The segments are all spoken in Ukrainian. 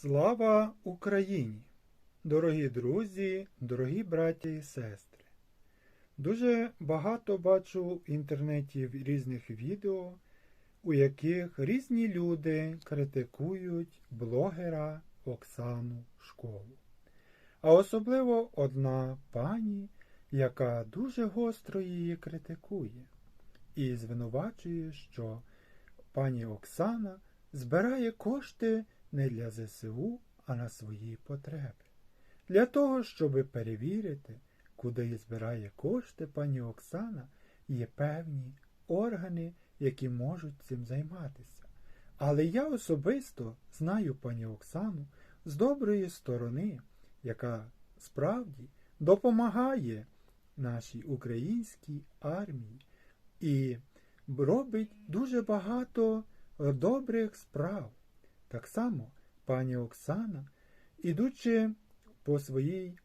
Слава Україні! Дорогі друзі, дорогі браті і сестри! Дуже багато бачу в інтернеті різних відео, у яких різні люди критикують блогера Оксану Школу. А особливо одна пані, яка дуже гостро її критикує і звинувачує, що пані Оксана збирає кошти не для ЗСУ, а на свої потреби. Для того, щоб перевірити, куди збирає кошти пані Оксана, є певні органи, які можуть цим займатися. Але я особисто знаю пані Оксану з доброї сторони, яка справді допомагає нашій українській армії і робить дуже багато добрих справ. Так само пані Оксана, ідучи по своїй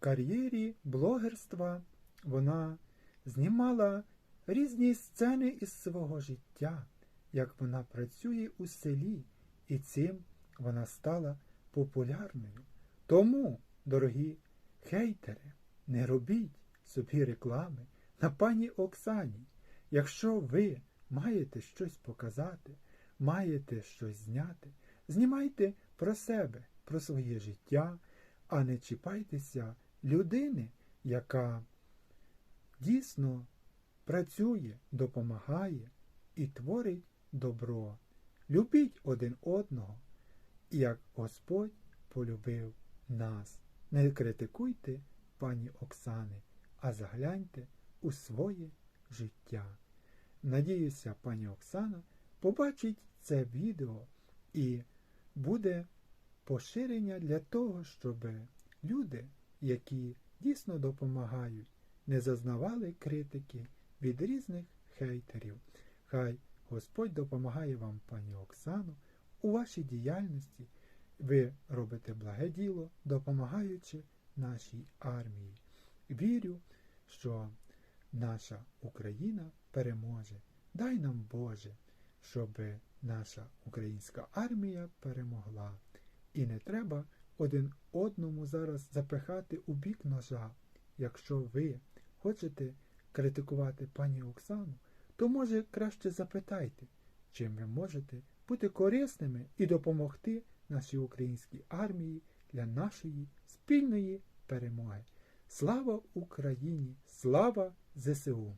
кар'єрі блогерства, вона знімала різні сцени із свого життя, як вона працює у селі, і цим вона стала популярною. Тому, дорогі хейтери, не робіть собі реклами на пані Оксані. Якщо ви маєте щось показати, маєте щось зняти, знімайте про себе, про своє життя, а не чіпайтеся людини, яка дійсно працює, допомагає і творить добро. Любіть один одного, як Господь полюбив нас. Не критикуйте пані Оксани, а загляньте у своє життя. Надіюся, пані Оксана побачить це відео і буде поширення для того, щоб люди, які дійсно допомагають, не зазнавали критики від різних хейтерів. Хай Господь допомагає вам, пані Оксано, у вашій діяльності. Ви робите благе діло, допомагаючи нашій армії. Вірю, що наша Україна переможе. Дай нам Боже, щоб наша українська армія перемогла. І не треба один одному зараз запихати у бік ножа. Якщо ви хочете критикувати пані Оксану, то може краще запитайте, чим ви можете бути корисними і допомогти нашій українській армії для нашої спільної перемоги. Слава Україні! Слава ЗСУ!